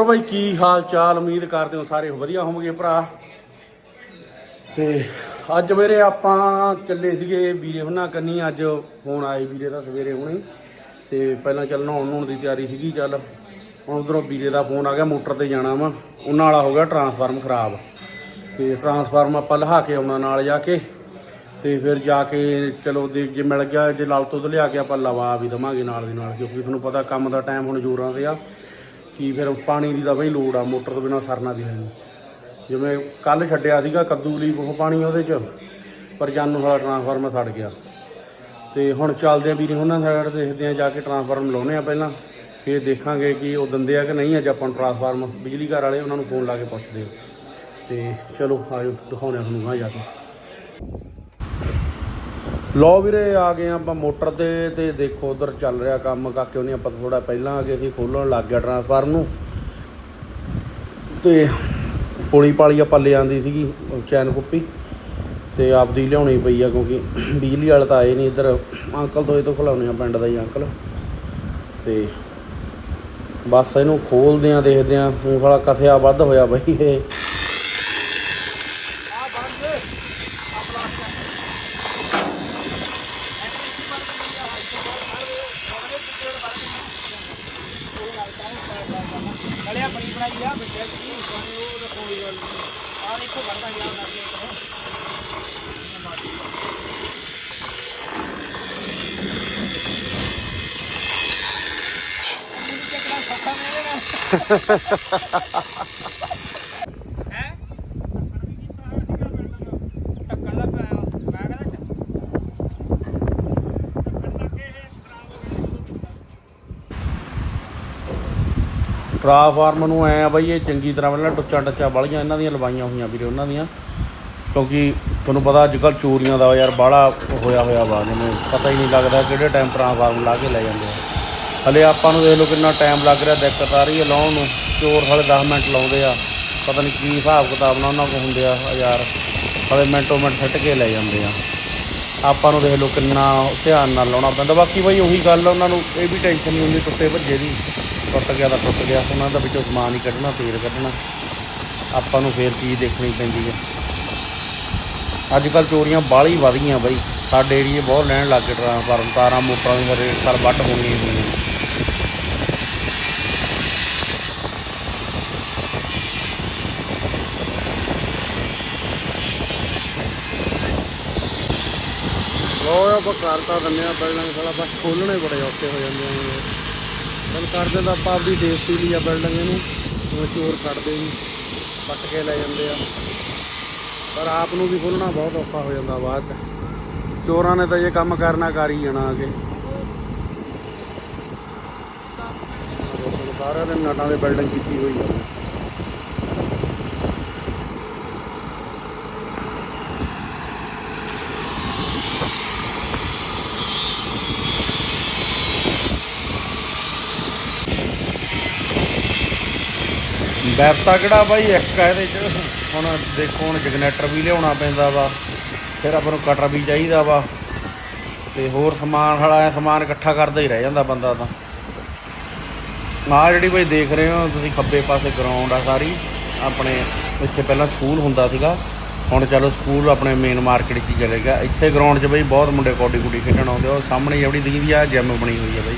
ਹੋਰ ਬਾਈ, ਕੀ ਹਾਲ ਚਾਲ? ਉਮੀਦ ਕਰਦੇ ਹਾਂ ਸਾਰੇ ਵਧੀਆ ਹੋਵੋਗੇ ਭਰਾ। ਤੇ ਅੱਜ ਮੇਰੇ ਆਪਾਂ ਚੱਲੇ ਸੀਗੇ ਵੀਰੇ ਹੁਣਾਂ ਕੰਨੀ। ਅੱਜ ਫੋਨ ਆਏ ਵੀਰੇ ਦਾ ਸਵੇਰੇ ਹੁਣੇ। ਤੇ ਪਹਿਲਾਂ ਚੱਲ ਨਹਾਉਣ ਨਹਾਉਣ ਦੀ ਤਿਆਰੀ ਸੀਗੀ, ਚੱਲ ਹੁਣ ਉਧਰੋਂ ਵੀਰੇ ਦਾ ਫੋਨ ਆ ਗਿਆ, ਮੋਟਰ ਤੇ ਜਾਣਾ ਵਾ। ਉਹਨਾਂ ਵਾਲਾ ਹੋ ਗਿਆ ਟਰਾਂਸਫਾਰਮ ਖਰਾਬ। ਤੇ ਟਰਾਂਸਫਾਰਮ ਆਪਾਂ ਲਹਾ ਕੇ ਆਉਣਾ ਨਾਲ ਜਾ ਕੇ। ਤੇ ਫਿਰ ਜਾ ਕੇ ਚਲੋ ਦੇ ਜੇ ਮਿਲ ਗਿਆ, ਜੇ ਲਾਲ ਤੋਂ ਲਿਆ ਕੇ ਆਪਾਂ ਲਵਾ ਵੀ ਦਵਾਂਗੇ ਨਾਲ ਦੀ ਨਾਲ, ਕਿਉਂਕਿ ਤੁਹਾਨੂੰ ਪਤਾ ਕੰਮ ਦਾ ਟਾਈਮ ਹੁਣ ਜ਼ੋਰਾਂ ਤੇ ਆ। ਕੀ ਫਿਰ ਪਾਣੀ ਦੀ ਤਾਂ ਬਈ ਲੋੜ ਆ, ਮੋਟਰ ਤੋਂ ਬਿਨਾ ਸਰਨਾ ਵੀ ਹੈ ਨਹੀਂ। ਜਿਵੇਂ ਕੱਲ ਛੱਡਿਆ ਸੀਗਾ ਕੱਦੂ ਲਈ ਉਹ ਪਾਣੀ ਉਹਦੇ ਚ, ਪਰ ਜਾਨੂ ਵਾਲਾ ਟਰਾਂਸਫਾਰਮਰ ਸੜ ਗਿਆ। ਤੇ ਹੁਣ ਚੱਲਦੇ ਆ ਵੀਰੇ ਉਹਨਾਂ ਸਾਈਡ ਦੇਖਦੇ ਆ ਜਾ ਕੇ ਟਰਾਂਸਫਾਰਮ ਲਾਉਨੇ ਆ ਪਹਿਲਾਂ। ਫਿਰ ਦੇਖਾਂਗੇ ਕਿ ਉਹ ਦਿੰਦੇ ਆ ਕਿ ਨਹੀਂ, ਅੱਜ ਆਪਾਂ ਨੂੰ ਟਰਾਂਸਫਾਰਮ ਬਿਜਲੀ ਘਰ ਵਾਲੇ ਉਹਨਾਂ ਨੂੰ ਫੋਨ ਲਾ ਕੇ ਪੁੱਛਦੇ ਆ। ਤੇ ਚਲੋ ਆਜੋ ਦਿਖਾਉਣੇ ਆ ਤੁਹਾਨੂੰ ਗਾਂ ਜਾ ਕੇ। ਲੋ ਵੀਰੇ, ਆ ਗਏ ਆਪਾਂ ਮੋਟਰ ਤੇ ਤੇ ਦੇਖੋ ਉਧਰ ਚੱਲ ਰਿਹਾ ਕੰਮ। ਕਾਕੇ ਉਹਨੇ ਆਪਾਂ ਥੋੜਾ ਪਹਿਲਾਂ ਆ ਕੇ ਅਸੀਂ ਖੋਲਣ ਲੱਗ ਗਿਆ ਟਰਾਂਸਫਾਰਮ ਨੂੰ। ਤੇ ਪੁਲੀ ਪਾਲੀ ਆਪਾਂ ਲੈ ਆਂਦੀ ਸੀਗੀ ਚੈਨ ਕੁੱਪੀ। ਤੇ ਆਪਦੀ ਲਿਆਉਣੀ ਪਈ ਆ, ਕਿਉਂਕਿ ਬਿਜਲੀ ਵਾਲਾ ਤਾਂ ਆਏ ਨਹੀਂ ਇੱਧਰ। ਅੰਕਲ ਤੋਂ ਇਹ ਤੋਂ ਖਲਾਉਣੇ ਆ ਪਿੰਡ ਦਾ ਹੀ ਅੰਕਲ। ਤੇ ਬਸ ਇਹਨੂੰ ਖੋਲਦੇ ਆ, ਦੇਖਦੇ ਆ ਹੁਣ ਸਾਲਾ ਕਥਿਆ ਵੱਧ ਹੋਇਆ ਬਈ ਇਹ। ਗਲਿਆ ਬਣੀ ਬਣਾਈ ਆ ਬਿੱਟੇ ਜੀ ਉਹ ਰੱਖੋ ਵੀ ਗੱਲ। ਆ ਦੇਖੋ ਵਰਦਾ ਗਿਆ ਲੱਗੇ ਕਰੋ ਹੈ ਟੱਕਰ ਲੱਗ ਪਿਆ ਮੈਂ ਕਹਿੰਦਾ ਟੱਕਰ ਲੱਗੇ ਖਰਾਬ ਹੋ ਗਿਆ ਟਰਾਂਸਫਾਰਮ ਨੂੰ ਐ ਆ ਬਈ, ਇਹ ਚੰਗੀ ਤਰ੍ਹਾਂ ਪਹਿਲਾਂ ਟੁੱਚਾ ਟੱਚਾ ਵਾਲੀਆਂ ਇਹਨਾਂ ਦੀਆਂ ਲਵਾਈਆਂ ਹੋਈਆਂ ਵੀਰੇ ਉਹਨਾਂ ਦੀਆਂ। ਕਿਉਂਕਿ ਤੁਹਾਨੂੰ ਪਤਾ ਅੱਜ ਕੱਲ ਚੋਰੀਆਂ ਦਾ ਯਾਰ ਬਾਹਲਾ ਹੋਇਆ ਹੋਇਆ ਵਾ ਜਿਵੇਂ ਪਤਾ ਹੀ ਨਹੀਂ ਲੱਗਦਾ ਕਿਹੜੇ ਟਾਈਮ ਟਰਾਂਸਫਾਰਮ ਲਾ ਕੇ ਲੈ ਜਾਂਦੇ ਆ। ਹਲੇ ਆਪਾਂ ਨੂੰ ਦੇਖ ਲਓ ਕਿੰਨਾ ਟਾਈਮ ਲੱਗ ਰਿਹਾ, ਦਿੱਕਤ ਆ ਰਹੀ ਹੈ ਲਾਉਣ ਨੂੰ। ਚੋਰ ਹਲੇ 10 ਮਿੰਟ ਲਾਉਂਦੇ ਆ, ਪਤਾ ਨਹੀਂ ਕੀ ਹਿਸਾਬ ਕਿਤਾਬ ਨਾਲ ਉਹਨਾਂ ਕੋਲ ਹੁੰਦੇ ਆ ਯਾਰ, ਹਲੇ ਮਿੰਟੋ ਮਿੰਟ ਛੱਟ ਕੇ ਲੈ ਜਾਂਦੇ ਆ। ਆਪਾਂ ਨੂੰ ਦੇਖ ਲਓ ਕਿੰਨਾ ਧਿਆਨ ਨਾਲ ਲਾਉਣਾ ਪੈਂਦਾ। ਬਾਕੀ ਬਈ ਉਹੀ ਗੱਲ ਉਹਨਾਂ ਨੂੰ ਇਹ ਵੀ ਟੈਨਸ਼ਨ ਨਹੀਂ ਹੁੰਦੀ ਟੁੱਟੇ ਭੱਜੇ ਦੀ। ਟੁੱਟ ਗਿਆ ਤਾਂ ਟੁੱਟ ਗਿਆ, ਉਹਨਾਂ ਦਾ ਵਿੱਚੋਂ ਸਮਾਨ ਹੀ ਕੱਢਣਾ, ਤੇਲ ਕੱਢਣਾ। ਆਪਾਂ ਨੂੰ ਫੇਰ ਚੀਜ਼ ਦੇਖਣੀ ਪੈਂਦੀ ਹੈ ਅੱਜ ਕੱਲ ਚੋਰੀਆਂ ਬਾਹਲੀ ਵਧ ਗਈਆਂ ਬਈ। ਸਾਡੇ ਏਰੀਏ ਬਹੁਤ ਲੈਣ ਲੱਗ ਗਏ ਟਰਾਂਸਫਾਰਮ ਤਾਰਾਂ ਮੋਟਰਾਂ ਦੀ ਰੇਟ ਸਰ ਵੱਟ ਹੋਣੀ ਹੋਣੀ ਲੋ ਆਪਾਂ ਕਰਤਾ ਦਿੰਦੇ ਆ ਬਿਲਡਿੰਗ ਸਾਲਾ ਬਸ ਖੋਲਣੇ ਬੜੇ ਔਖੇ ਹੋ ਜਾਂਦੇ ਆ ਚਲ ਕਰਦੇ ਤਾਂ ਆਪਾਂ ਆਪਦੀ ਸੇਫਟੀ ਲਈ ਆ ਬਿਲਡਿੰਗ ਇਹਨੂੰ ਉਹ ਚੋਰ ਕੱਢਦੇ ਜੀ ਪੱਟ ਕੇ ਲੈ ਜਾਂਦੇ ਆ। ਪਰ ਆਪ ਨੂੰ ਵੀ ਖੋਲਣਾ ਬਹੁਤ ਔਖਾ ਹੋ ਜਾਂਦਾ ਬਾਅਦ ਚ। ਚੋਰਾਂ ਨੇ ਤਾਂ ਇਹ ਕੰਮ ਕਰਨਾ ਕਰ ਹੀ ਜਾਣਾ ਅਗੇ। ਸਾਰਿਆਂ ਦੇ ਨਟਾਂ ਦੇ ਬਿਲਡਿੰਗ ਕੀਤੀ ਹੋਈ ਆ। ਵੈਬਤਾ ਕਿਹੜਾ ਬਾਈ? ਇੱਕ ਆ ਇਹਦੇ ਚ। ਹੁਣ ਦੇਖੋ, ਹੁਣ ਜਗਨੇਟਰ ਵੀ ਲਿਆਉਣਾ ਪੈਂਦਾ ਵਾ। ਫਿਰ ਆਪਾਂ ਨੂੰ ਕਟਰ ਵੀ ਚਾਹੀਦਾ ਵਾ। ਤੇ ਹੋਰ ਸਮਾਨ ਵਾਲਾ ਸਮਾਨ ਇਕੱਠਾ ਕਰਦਾ ਹੀ ਰਹਿ ਜਾਂਦਾ ਬੰਦਾ ਤਾਂ। ਆਹ ਜਿਹੜੀ ਬਈ ਦੇਖ ਰਹੇ ਹੋ, ਤੁਸੀਂ ਖੱਬੇ ਪਾਸੇ ਗਰਾਊਂਡ ਆ ਸਾਰੀ। ਆਪਣੇ ਇੱਥੇ ਪਹਿਲਾਂ ਸਕੂਲ ਹੁੰਦਾ ਸੀਗਾ। ਹੁਣ ਚਲੋ ਸਕੂਲ ਆਪਣੇ ਮੇਨ ਮਾਰਕੀਟ 'ਚ ਚਲੇ ਗਿਆ। ਇੱਥੇ ਗਰਾਊਂਡ 'ਚ ਬਈ ਬਹੁਤ ਮੁੰਡੇ ਕੌਡੀ ਕੁੜੀ ਖੇਡਣ ਆਉਂਦੇ ਆ। ਉਹ ਸਾਹਮਣੇ ਜਿਹੜੀ ਦਿਖਦੀ ਆ ਜਿਮ ਬਣੀ ਹੋਈ ਆ ਬਈ।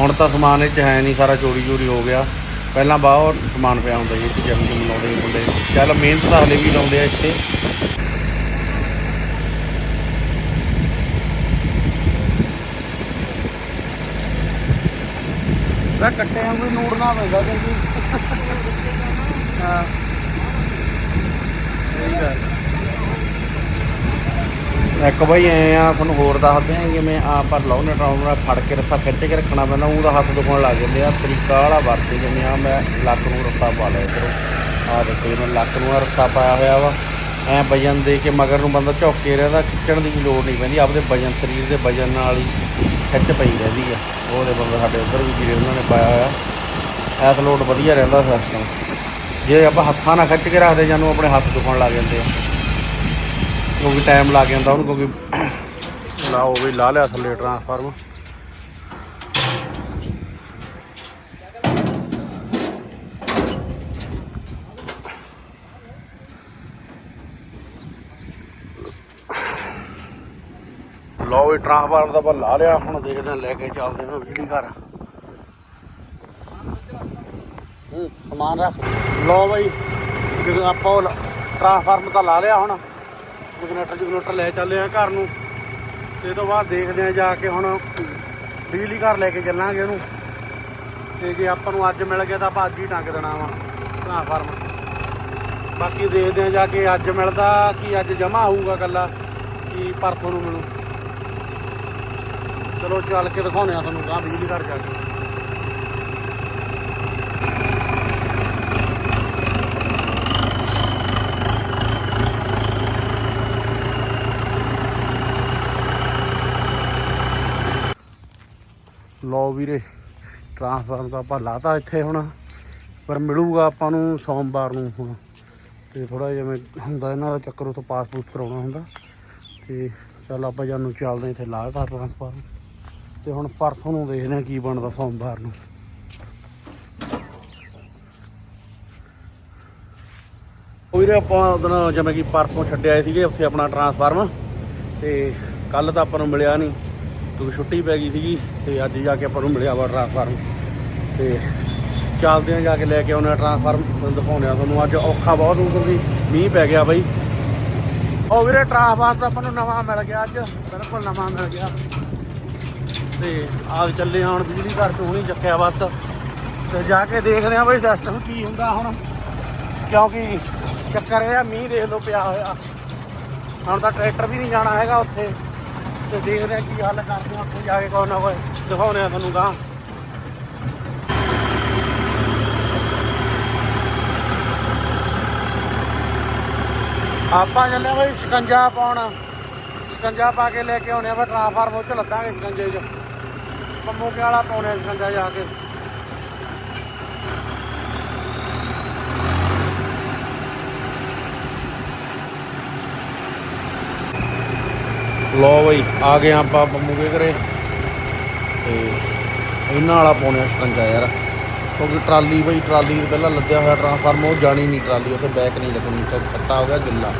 ਹੁਣ ਤਾਂ ਸਮਾਨ ਇਹ 'ਚ ਹੈ ਨਹੀਂ, ਸਾਰਾ ਚੋਰੀ ਚੋਰੀ ਹੋ ਗਿਆ। ਪਹਿਲਾਂ ਬਹੁਤ ਸਮਾਨ ਪਿਆ ਹੁੰਦਾ ਸੀ ਇੱਥੇ ਜਿਮ ਜਿਮ ਲਾਉਂਦੇ ਮੁੰਡੇ। ਚੱਲ ਮਿਹਨਤ ਤਾਂ ਹਲੇ ਵੀ ਲਾਉਂਦੇ ਆ ਇੱਥੇ। ਮੈਂ ਕੱਟੇ ਵਾਂਗੂ ਹੀ ਨੂੜਨਾ ਪੈਂਦਾ ਕਿਉਂਕਿ ਹਾਂ। ਸਹੀ ਗੱਲ। ਇੱਕ ਬਾਈ ਐ ਆ ਤੁਹਾਨੂੰ ਹੋਰ ਦੱਸਦੇ ਆ ਜਿਵੇਂ ਆਪਾਂ ਲਾਉਨੇ ਟਰਾਉਣਾ ਫੜ ਕੇ ਰੱਸਾ ਖਿੱਚ ਕੇ ਰੱਖਣਾ ਪੈਂਦਾ ਉਹਦਾ ਹੱਥ ਦੁਖਣ ਲੱਗ ਜਾਂਦੇ ਆ, ਤਰੀਕਾ ਵਾਲਾ ਵਰਤੇ ਜਿਵੇਂ ਆ, ਮੈਂ ਲੱਕ ਨੂੰ ਰੱਸਾ ਪਾ ਲਿਆ ਇੱਧਰੋਂ। ਆ ਦੇਖੋ ਇਹਨੂੰ ਲੱਕ ਨੂੰ ਆਹ ਰੱਸਾ ਪਾਇਆ ਹੋਇਆ ਵਾ। ਐ ਵਜਨ ਦੇ ਕੇ ਮਗਰ ਨੂੰ ਬੰਦਾ ਝੁੱਕ ਕੇ ਰਹਿੰਦਾ, ਖਿੱਚਣ ਦੀ ਵੀ ਲੋੜ ਨਹੀਂ ਪੈਂਦੀ, ਆਪਦੇ ਵਜਨ, ਸਰੀਰ ਦੇ ਵਜਨ ਨਾਲ ਹੀ ਖਿੱਚ ਪਈ ਰਹਿੰਦੀ ਆ। ਉਹਦੇ ਬੰਦੇ ਸਾਡੇ ਉੱਧਰ ਵੀ ਵੀਰੇ ਉਹਨਾਂ ਨੇ ਪਾਇਆ ਹੋਇਆ। ਐਥ ਲੋਡ ਵਧੀਆ ਰਹਿੰਦਾ ਸਿਸਟਮ ਜੇ ਆਪਾਂ ਹੱਥਾਂ ਨਾਲ ਖਿੱਚ ਕੇ ਰੱਖਦੇ, ਜਾਨੂੰ ਆਪਣੇ ਹੱਥ ਦੁਖਣ ਲੱਗ ਜਾਂਦੇ ਆ। ਕਿਉਂਕਿ ਟਾਈਮ ਲੱਗ ਜਾਂਦਾ ਉਹਨੂੰ, ਕਿਉਂਕਿ ਲਾ ਉਹ ਵੀ ਲਾ ਲਿਆ ਥੱਲੇ ਟ੍ਰਾਂਸਫਾਰਮ ਲਓ ਇਹ ਟ੍ਰਾਂਸਫਾਰਮ ਦਾ ਆਪਾਂ ਲਾ ਲਿਆ, ਹੁਣ ਦੇਖਦੇ ਲੈ ਕੇ ਚੱਲਦੇ ਹਾਂ ਬਿਜਲੀ ਘਰ। ਸਮਾਨ ਰੱਖ। ਲਓ ਬਾਈ, ਜਦੋਂ ਆਪਾਂ ਉਹ ਟ੍ਰਾਂਸਫਾਰਮ ਤਾਂ ਲਾ ਲਿਆ ਹੁਣ। ਜਨਰੇਟਰ ਜਨਰੇਟਰ ਲੈ ਚੱਲੇ ਆ ਘਰ ਨੂੰ। ਤੇ ਇਹ ਤੋਂ ਬਾਅਦ ਦੇਖਦੇ ਆ ਜਾ ਕੇ ਹੁਣ ਬਿਜਲੀ ਘਰ ਲੈ ਕੇ ਚੱਲਾਂਗੇ ਉਹਨੂੰ ਤੇ ਜੇ ਆਪਾਂ ਨੂੰ ਅੱਜ ਮਿਲ ਗਿਆ ਤਾਂ ਆਪਾਂ ਅੱਜ ਹੀ ਟੰਗ ਦੇਣਾ ਵਾ ਟਰਾਂਸਫਾਰਮਰ ਬਾਕੀ ਦੇਖਦੇ ਆ ਜਾ ਕੇ ਅੱਜ ਮਿਲਦਾ ਕਿ ਅੱਜ ਜਮਾ ਹੋਊਗਾ ਕੱਲਾ ਕਿ ਪਰਸੋਂ ਨੂੰ ਮਿਲੂ। ਚਲੋ ਚੱਲ ਕੇ ਦਿਖਾਉਂਦੇ ਆ ਤੁਹਾਨੂੰ ਗਾਂ ਬਿਜਲੀ ਘਰ ਜਾ ਕੇ ਲਓ ਵੀਰੇ, ਟ੍ਰਾਂਸਫਾਰਮ ਤਾਂ ਆਪਾਂ ਲਾਤਾ ਇੱਥੇ ਹੁਣ, ਪਰ ਮਿਲੂਗਾ ਆਪਾਂ ਨੂੰ ਸੋਮਵਾਰ ਨੂੰ ਹੁਣ। ਤੇ ਥੋੜਾ ਜਿਵੇਂ ਹੁੰਦਾ ਇਹਨਾਂ ਦਾ ਚੱਕਰ, ਉਥੋਂ ਪਾਸਪੋਰਟ ਕਰਾਉਣਾ ਹੁੰਦਾ। ਤੇ ਚੱਲ ਆਪਾਂ ਜਾਨੂੰ ਨੂੰ ਚੱਲਦੇ ਹਾਂ ਇੱਥੇ ਲਾਤਾ ਟ੍ਰਾਂਸਫਾਰਮ। ਤੇ ਹੁਣ ਪਰਸੋਂ ਨੂੰ ਦੇਖਦੇ ਹਾਂ ਕੀ ਬਣਦਾ ਸੋਮਵਾਰ ਨੂੰ। ਵੀਰੇ ਆਪਾਂ ਉਦੋਂ ਜਿਵੇਂ ਕਿ ਪਰਸੋਂ ਛੱਡਿਆ ਸੀਗੇ, ਉੱਥੇ ਆਪਣਾ ਟਰਾਂਸਫਾਰਮ। ਤੇ ਕੱਲ ਤਾਂ ਆਪਾਂ ਨੂੰ ਮਿਲਿਆ ਨਹੀਂ। ਕਿਉਂਕਿ ਛੁੱਟੀ ਪੈ ਗਈ ਸੀਗੀ ਤੇ ਅੱਜ ਜਾ ਕੇ ਆਪਾਂ ਨੂੰ ਮਿਲਿਆ ਵਾ ਟਰਾਂਸਫਾਰਮ ਤੇ ਚੱਲਦੇ ਆ ਜਾ ਕੇ ਲੈ ਕੇ ਆਉਣਾ ਟਰਾਂਸਫਾਰਮ ਦਿਖਾਉਂਦੇ ਆ ਤੁਹਾਨੂੰ। ਅੱਜ ਔਖਾ ਬਹੁਤ ਹੋਊ ਕਿਉਂਕਿ ਮੀਂਹ ਪੈ ਗਿਆ ਬਾਈ। ਉਹ ਵੀਰੇ ਟਰਾਂਸਫਾਰਮ ਤਾਂ ਆਪਾਂ ਨੂੰ ਨਵਾਂ ਮਿਲ ਗਿਆ ਅੱਜ। ਬਿਲਕੁਲ ਨਵਾਂ ਮਿਲ ਗਿਆ। ਤੇ ਆਗ ਚੱਲੇ ਆ ਹੁਣ ਬਿਜਲੀ ਘਰ ਤੋਂ ਹੁਣੀ ਚੱਕਿਆ ਬਸ। ਤੇ ਜਾ ਕੇ ਦੇਖਦੇ ਆ ਬਈ ਸਿਸਟਮ ਕੀ ਹੁੰਦਾ ਹੁਣ। ਕਿਉਂਕਿ ਚੱਕਰ ਇਹ ਆ, ਮੀਂਹ ਦੇਖ ਲਓ ਪਿਆ ਹੋਇਆ। ਹੁਣ ਤਾਂ ਟਰੈਕਟਰ ਵੀ ਨਹੀਂ ਜਾਣਾ ਹੈਗਾ ਉੱਥੇ। ਤੇ ਦੇਖਦੇ ਆ ਕੀ ਹੱਲ ਕਰਦੇ ਆ ਉੱਥੇ ਜਾ ਕੇ ਕੋਈ ਨਾ ਕੋਈ ਦਿਖਾਉਣੇ ਆ ਤੁਹਾਨੂੰ ਗਾਂ ਆਪਾਂ ਚੱਲੇ ਬਈ ਸ਼ਿਕੰਜਾ ਪਾਉਣਾ। ਸ਼ਿਕੰਜਾ ਪਾ ਕੇ ਲੈ ਕੇ ਆਉਣੇ ਆ, ਫਿਰ ਟ੍ਰਾਂਸਫਾਰਮ ਉਹ ਚ ਲੱਦਾਂਗੇ ਸ਼ਿਕੰਜੇ 'ਚ। ਪੰਮੂ ਕੇ ਵਾਲਾ ਪਾਉਣੇ ਆ ਸ਼ਿਕੰਜਾ ਜਾ ਕੇ। ਲੋ ਬਈ, ਆ ਗਏ ਆਪਾਂ ਪੰਮੂ ਕੇ ਘਰੇ। ਤੇ ਇਹਨਾਂ ਵਾਲਾ ਪਾਉਣੇ ਆ ਸ਼ਿਕੰਜਾ ਯਾਰ। ਕਿਉਂਕਿ ਟਰਾਲੀ ਬਈ, ਟਰਾਲੀ ਪਹਿਲਾਂ ਲੱਦਿਆ ਹੋਇਆ ਟਰਾਂਸਫਾਰਮ ਉਹ ਜਾਣੀ ਨਹੀਂ ਟਰਾਲੀ, ਉੱਥੇ ਬੈਕ ਨਹੀਂ ਲੱਗਣੀ ਤੇ ਖੱਤਾ ਹੋ ਗਿਆ ਗਿੱਲਾ।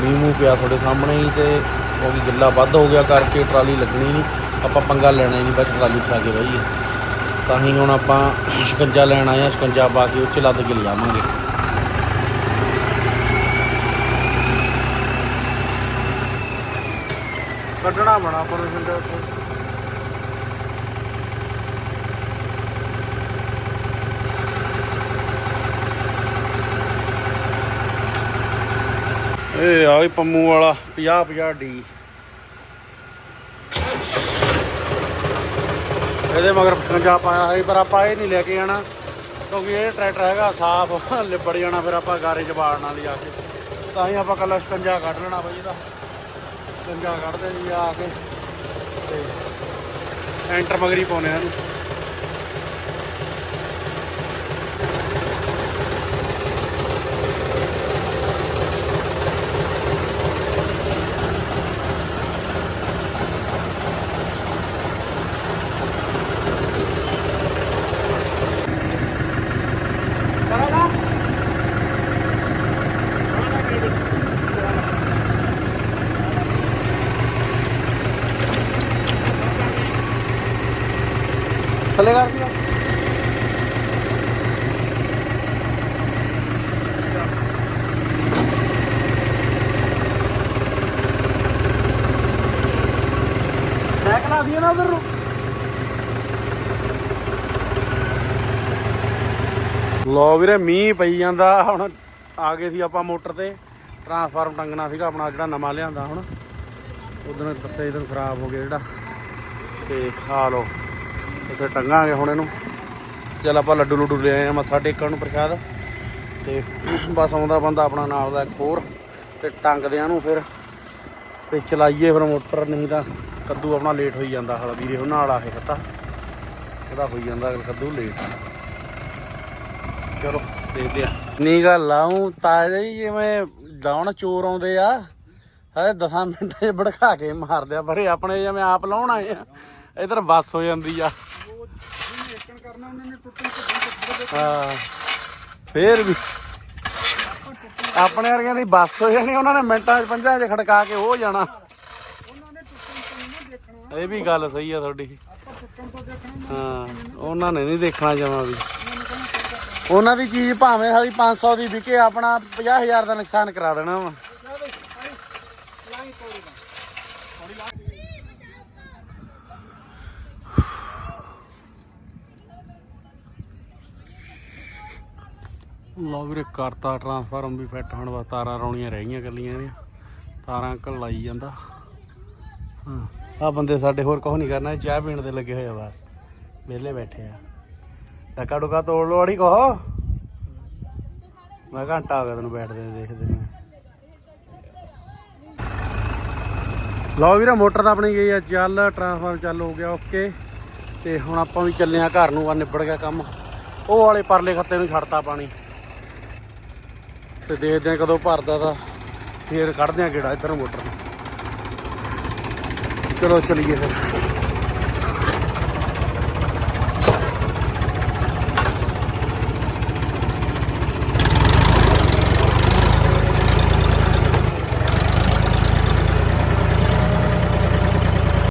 ਮੀਂਹ ਮੂੰਹ ਪਿਆ ਤੁਹਾਡੇ ਸਾਹਮਣੇ ਹੀ ਤੇ ਉਹ ਵੀ ਗਿੱਲਾ ਵੱਧ ਹੋ ਗਿਆ ਕਰਕੇ ਟਰਾਲੀ ਲੱਗਣੀ ਨਹੀਂ। ਆਪਾਂ ਪੰਗਾ ਲੈਣਾ ਹੀ ਨਹੀਂ ਬਸ ਟਰਾਲੀ ਉਠਾ ਕੇ ਬਈਏ ਤਾਂ ਹੀ ਹੁਣ ਆਪਾਂ ਸ਼ਿਕੰਜਾ ਲੈਣ ਆਏ ਆ ਸ਼ਿਕੰਜਾ ਪਾ ਕੇ ਉਹ ਚ ਲੱਦ ਕੇ ਲਿਜਾਵਾਂਗੇ। ਕੱਢਣਾ ਬਣਾ ਪਰ ਸ਼ਿਕੰਜਾ ਉੱਥੇ। ਇਹ ਆ ਵੀ ਪੰਮੂ ਵਾਲਾ 50 50 ਡੀ। ਇਹਦੇ ਮਗਰ 55 ਪਾਇਆ ਹੈ ਪਰ ਆਪਾਂ ਇਹ ਨਹੀਂ ਲੈ ਕੇ ਜਾਣਾ ਕਿਉਂਕਿ ਇਹ ਟਰੈਕਟਰ ਹੈਗਾ ਸਾਫ਼, ਲਿਬੜ ਜਾਣਾ ਫਿਰ ਆਪਾਂ ਗਾਰੇ 'ਚ ਬਾੜਨਾ ਲਿਆ ਕੇ। ਤਾਂ ਹੀ ਆਪਾਂ ਕੱਲਾ 56 ਕੱਢ ਲੈਣਾ ਬਾਈ ਇਹਦਾ। 56 ਕੱਢਦੇ ਜੀ ਆ ਕੇ। ਤੇ ਐਂਟਰ ਮਗਰੀ ਪਾਉਨੇ ਆ ਇਹਨੂੰ। ਥੱਲੇ ਕਰ ਦਿਆ ਬੈਕ ਲਾ ਦਿਆ ਨਾ ਉਧਰ ਨੂੰ। ਲੋ ਵੀਰੇ, ਮੀਂਹ ਪਈ ਜਾਂਦਾ। ਹੁਣ ਆ ਗਏ ਸੀ ਆਪਾਂ ਮੋਟਰ ਤੇ। ਟਰਾਂਸਫਾਰਮ ਟੰਗਣਾ ਸੀਗਾ ਆਪਣਾ, ਜਿਹੜਾ ਨਵਾਂ ਲਿਆਂਦਾ ਹੁਣ। ਉਦੋਂ ਦੱਸਿਆ ਜਦੋਂ ਖਰਾਬ ਹੋ ਗਿਆ ਜਿਹੜਾ। ਤੇ ਖਾ ਲੋ ਉੱਥੇ ਟੰਗਾਂਗੇ ਹੁਣ ਇਹਨੂੰ। ਚੱਲ ਆਪਾਂ ਲੱਡੂ ਲੁੱਡੂ ਲੈ ਆਏ ਆ ਮੱਥਾ ਟੇਕਣ ਨੂੰ ਪ੍ਰਸ਼ਾਦ। ਤੇ ਬਸ ਆਉਂਦਾ ਬੰਦਾ ਆਪਣਾ ਨਾਲ ਦਾ ਇੱਕ ਹੋਰ, ਤੇ ਟੰਗਦੇ ਆ ਨੂੰ ਫਿਰ। ਤੇ ਚਲਾਈਏ ਫਿਰ ਮੋਟਰ, ਨਹੀਂ ਤਾਂ ਕੱਦੂ ਆਪਣਾ ਲੇਟ ਹੋਈ ਜਾਂਦਾ ਹਲਾ ਵੀਰੇ ਉਹਨਾਂ ਵਾਲਾ ਇਹ ਪਤਾ ਉਹਦਾ ਹੋਈ ਜਾਂਦਾ ਅਗਲ ਕੱਦੂ ਲੇਟ ਚਲੋ, ਦੇਖਦੇ ਆ। ਨੀ ਗੱਲ ਲਾਉਂ ਤਾਜ਼ੇ ਹੀ ਜਿਵੇਂ ਡਾਉਣ ਚੋਰ ਆਉਂਦੇ ਆ ਹਰੇ 10 ਮਿੰਟ 'ਚ ਭੜਕਾ ਕੇ ਮਾਰਦੇ ਆ, ਪਰ ਆਪਣੇ ਜਿਵੇਂ ਆਪ ਲਾਉਣ ਆਏ ਆ। ਇਧਰ ਬੱਸ ਹੋ ਜਾਂਦੀ ਆ। ਹਾਂ। ਫੇਰ ਵੀ ਆਪਣੇ ਵਰਗਿਆਂ ਦੀ ਬੱਸ ਹੋ ਜਾਣੀ, ਉਹਨਾਂ ਨੇ ਮਿੰਟਾਂ 'ਚ ਪੰਜਾਂ 'ਚ ਖੜਕਾ ਕੇ ਹੋ ਜਾਣਾ। ਇਹ ਵੀ ਗੱਲ ਸਹੀ ਆ ਤੁਹਾਡੀ। ਹਾਂ, ਉਹਨਾਂ ਨੇ ਨਹੀਂ ਦੇਖਣਾ ਜਮਾ ਵੀ। ਉਹਨਾਂ ਦੀ ਚੀਜ਼ ਭਾਵੇਂ ਸਾਡੀ 500 ਦੀ ਵਿਕੇ, ਆਪਣਾ 50000 ਦਾ ਨੁਕਸਾਨ ਕਰਾ ਦੇਣਾ ਵਾ। ਲਓ ਵੀਰੇ, ਕਰਤਾ ਟਰਾਂਸਫਾਰਮ ਵੀ ਫਿੱਟ ਹੁਣ ਬਸ ਤਾਰਾਂ ਰੌਣੀਆਂ ਰਹਿ ਗਈਆਂ ਕੱਲੀਆਂ ਨੇ ਤਾਰਾਂ ਅੰਕਲ ਲਾਈ ਜਾਂਦਾ। ਹਾਂ ਆ ਬੰਦੇ ਸਾਡੇ ਹੋਰ ਕੁਝ ਨਹੀਂ ਕਰਨਾ ਚਾਹ ਪੀਣ ਦੇ ਲੱਗੇ ਹੋਏ ਆ ਬਸ। ਵਿਹਲੇ ਬੈਠੇ ਆ। ਟਕਾ ਟੁਕਾ ਤੋੜ ਲੋ ਅੜੀ ਕੋ ਮੈਂ ਘੰਟਾ ਹੋ ਗਿਆ ਤੈਨੂੰ ਬੈਠਦੇ ਨੂੰ ਦੇਖਦੇ ਨੇ। ਲਓ ਵੀਰਾ, ਮੋਟਰ ਤਾਂ ਆਪਣੀ ਗਈ ਆ, ਚੱਲ ਟਰਾਂਸਫਾਰਮ ਚੱਲ ਹੋ ਗਿਆ ਓਕੇ ਤੇ ਹੁਣ ਆਪਾਂ ਵੀ ਚੱਲੇ ਆ ਘਰ ਨੂੰ, ਆ ਨਿਬੜ ਗਿਆ ਕੰਮ। ਉਹ ਵਾਲੇ ਪਰਲੇ ਖੱਤੇ ਨੂੰ ਛੱਡਤਾ ਪਾਣੀ। ਤੇ ਦੇਖਦੇ ਆ ਕਦੋਂ ਭਰਦਾ ਤਾਂ ਫੇਰ ਕੱਢਦੇ ਆ ਗੇੜਾ ਇੱਧਰ ਮੋਟਰ ਚਲੋ ਚਲੀਏ ਫਿਰ।